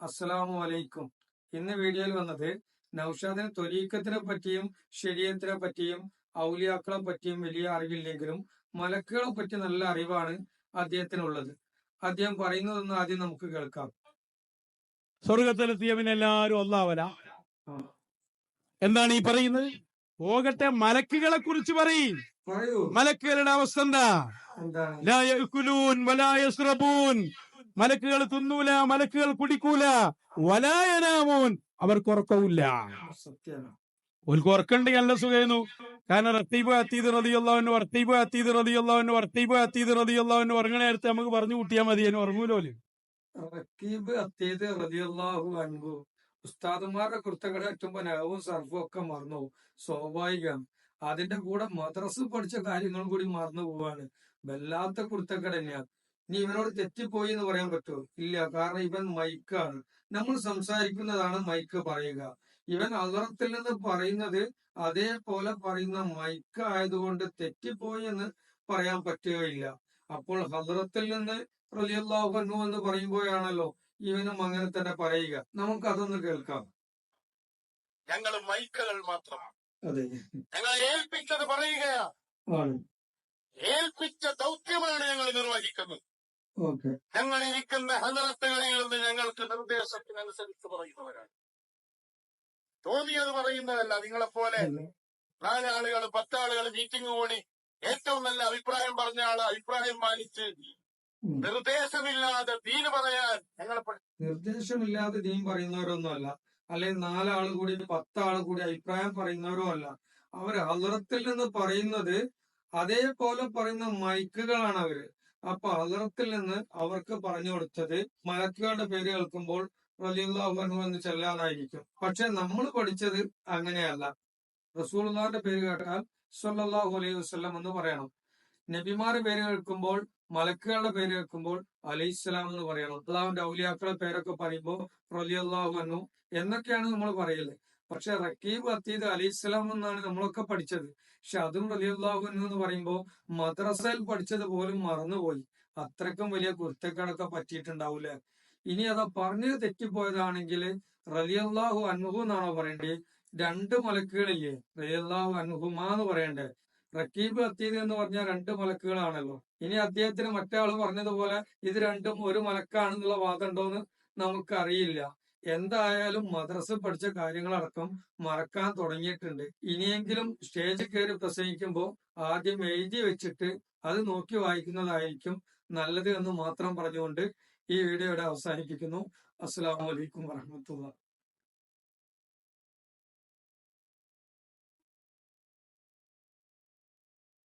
അസ്സലാമു അലൈക്കും ഇന്ന് വീഡിയോയിൽ വന്നത് നൌഷാദിന് തൊലീക്കത്തിനെ പറ്റിയും ശരീരത്തിനെ പറ്റിയും ഔലിയാക്കളെ പറ്റിയും വലിയ അറിവില്ലെങ്കിലും മലക്കുകളെ പറ്റി നല്ല അറിവാണ് അദ്ദേഹത്തിനുള്ളത്. അദ്ദേഹം പറയുന്നതൊന്ന് ആദ്യം നമുക്ക് കേൾക്കാം. സ്വർഗത്തിലെത്തിയവൻ എല്ലാരും ഒന്നാവല എന്താണ് ഈ പറയുന്നത്? പോകട്ടെ മലക്കുകളെ കുറിച്ച് പറയും. പറയൂ. മലക്കുകളുടെ അവസ്ഥ എന്താ? മലക്കുകൾ തിന്നൂല മലക്കുകൾ കുടിക്കൂല. വലായനാമോൻ അവർക്ക് ഉറക്കവില്ല ഓൽക്ക് ഉറക്കണ്ട് നല്ല സുഖമായിരുന്നു കാരണം റത്തീബ് അത്തീത് റതിയുള്ളവന് വർത്തീബ് അത്തീത് റതിയുള്ളവന് വർത്തീബ് അത്തീത് റതിയുള്ളവന് ഉറങ്ങണ നേരത്തെ നമുക്ക് പറഞ്ഞു കൂട്ടിയാൽ മതി അതിന് ഉറങ്ങൂലോൽ റക്കീബ് അത്തീത് റതിയുള്ളാഹു അൻഹു. ഉസ്താദുമാരുടെ കുർത്തകട എത്തുമ്പോ നവും സർഫും ഒക്കെ മറന്നു സ്വാഭാവികം. അതിന്റെ കൂടെ മദ്രസ് പഠിച്ച കാര്യങ്ങളും കൂടി മറന്നു പോവാണ്. വല്ലാത്ത കുർത്തക്കട തന്നെയാണ് ഇനി ഇവനോട് തെറ്റിപ്പോയി എന്ന് പറയാൻ പറ്റുമോ ഇല്ല കാരണം ഇവൻ മൈക്കാണ്. നമ്മൾ സംസാരിക്കുന്നതാണ് മൈക്ക് പറയുക. ഇവൻ അലറത്തിൽ നിന്ന് പറയുന്നത് അതേപോലെ പറയുന്ന മൈക്ക് ആയതുകൊണ്ട് തെറ്റിപ്പോയി എന്ന് പറയാൻ പറ്റുകയില്ല. അപ്പോൾ ഹദ്രത്തിൽ നിന്ന് റളിയല്ലാഹു അൻഹു എന്ന് പറയുമ്പോഴാണല്ലോ ഇവനും അങ്ങനെ തന്നെ പറയുക. നമുക്ക് അതൊന്ന് കേൾക്കാം. ഞങ്ങൾ മൈക്കുകൾ മാത്രമാണ് അതെ. ഞങ്ങൾ ഏൽപ്പിച്ചത് പറയുകയാണ്. ഏൽപ്പിച്ച ദൗത്യമാണ് ഞങ്ങൾ നിർവഹിക്കുന്നത്. ഇരിക്കുന്ന ഹലറത്തുകളിൽ നിന്ന് ഞങ്ങൾക്ക് നിർദ്ദേശത്തിനനുസരിച്ച് പറയുന്നവരാണ് തോന്നിയത് പറയുന്നതല്ല നിങ്ങളെപ്പോലെ നാലാളുകൾ പത്താളുകൾ മീറ്റിംഗ് കൂടി ഏറ്റവും നല്ല അഭിപ്രായം പറഞ്ഞ ആൾ അഭിപ്രായം മാനിച്ച് നിർദ്ദേശമില്ലാതെ ദീന് പറയാൻ ഞങ്ങളെ നിർദ്ദേശമില്ലാതെ ദീൻ പറയുന്നവരൊന്നും അല്ല അല്ലെങ്കിൽ നാലാൾ കൂടി പത്താൾ കൂടി അഭിപ്രായം പറയുന്നവരും അല്ല അവർ അതുറത്തിൽ നിന്ന് പറയുന്നത് അതേപോലെ പറയുന്ന മൈക്കുകളാണ് അവർ. അപ്പൊ ഹലറത്തിൽ നിന്ന് അവർക്ക് പറഞ്ഞു കൊടുത്തത് മലക്കുകളുടെ പേര് കേൾക്കുമ്പോൾ റലിയുള്ളാഹു എന്ന് ചെല്ലാനായിരിക്കും പക്ഷെ നമ്മൾ പഠിച്ചത് അങ്ങനെയല്ല. റസൂലുള്ളാഹിന്റെ പേര് കേട്ടാൽ സല്ലല്ലാഹു അലൈഹി വസല്ലം എന്ന് പറയണം. നബിമാരുടെ പേര് കേൾക്കുമ്പോൾ മലക്കുകളുടെ പേര് കേൾക്കുമ്പോൾ അലൈഹിസ്സലാം എന്ന് പറയണം. അള്ളാഹുവിന്റെ ഔലിയാക്കളുടെ പേരൊക്കെ പറയുമ്പോൾ റലിയുള്ളാഹു അന്നു എന്നൊക്കെയാണ് നമ്മൾ പറയൽ. പക്ഷെ റക്കീബ് അത്തീദ് അലൈഹിസ്സലാം എന്നാണ് നമ്മളൊക്കെ പഠിച്ചത്. പക്ഷെ അതും റലിയല്ലാഹു എന്ന് പറയുമ്പോൾ മദ്രസയിൽ പഠിച്ചത് പോലും മറന്നുപോയി. അത്രക്കും വലിയ കുരുത്തക്കേടൊക്കെ പറ്റിയിട്ടുണ്ടാവൂലേ ഇനി അതാ പറഞ്ഞത് തെറ്റിപ്പോയതാണെങ്കിൽ റലിയല്ലാഹു അൻഹു എന്നാണോ പറയണ്ടേ? രണ്ട് മലക്കുകളില്ലേ? റലിയല്ലാഹു അൻഹുമാ എന്ന് പറയണ്ടേ. റക്കീബ് അത്തീദ് എന്ന് പറഞ്ഞ രണ്ട് മലക്കുകളാണല്ലോ. ഇനി അദ്ദേഹത്തിന് മറ്റാൾ പറഞ്ഞതുപോലെ ഇത് രണ്ടും ഒരു മലക്കാണെന്നുള്ള വാദം ഉണ്ടോന്ന് നമുക്കറിയില്ല. എന്തായാലും മദ്രസ പഠിച്ച കാര്യങ്ങളടക്കം മറക്കാൻ തുടങ്ങിയിട്ടുണ്ട്. ഇനിയെങ്കിലും സ്റ്റേജിൽ കയറി പ്രസംഗിക്കുമ്പോൾ ആദ്യം എഴുതി വെച്ചിട്ട് അത് നോക്കി വായിക്കുന്നതായിരിക്കും നല്ലത് എന്ന് മാത്രം പറഞ്ഞുകൊണ്ട് ഈ വീഡിയോ ഇവിടെ അവസാനിപ്പിക്കുന്നു. അസ്സാം വലൈക്കും വാഹമത്തുള്ള